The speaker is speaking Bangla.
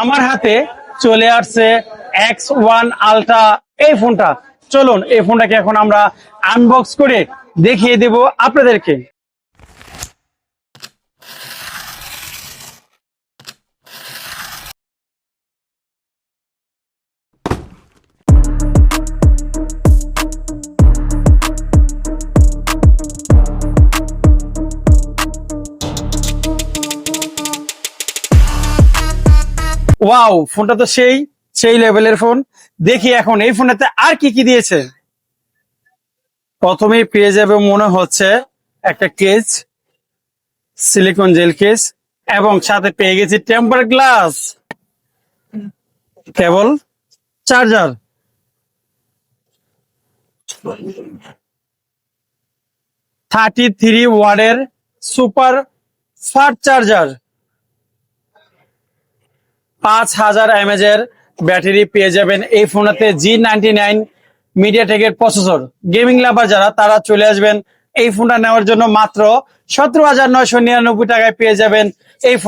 আমার হাতে চলে আসছে এক্স ওয়ান আলট্রা এই ফোনটা। চলুন, এই ফোনটাকে এখন আমরা আনবক্স করে দেখিয়ে দেব আপনাদেরকে। ওয়াও, ফোনটা তো সেই সেই লেভেলের ফোন। দেখি এখন, এই ফোনেতে আর কি কি দিয়েছে? প্রথমেই পেয়ে যাবে মনে হচ্ছে একটা কেস, সিলিকন জেল কেস, এবং সাথে পেয়ে গেছি টেম্পার গ্লাস। কেবল চার্জার। থার্টি থ্রি ওয়ার্ডের সুপার ফাস্ট চার্জার। পাঁচ হাজার এমএজ এর ব্যাটারি পেয়ে যাবেন এই ফোনটাতে জি নাইনটি নাইন মিডিয়া মিডিয়াটেকের প্রসেসর গেমিং লাভার যারা, তারা চলে আসবেন এই ফোনটা নেওয়ার জন্য মাত্র সতেরো হাজার নয়শো নিরানব্বই টাকায় পেয়ে যাবেন এই ফোন।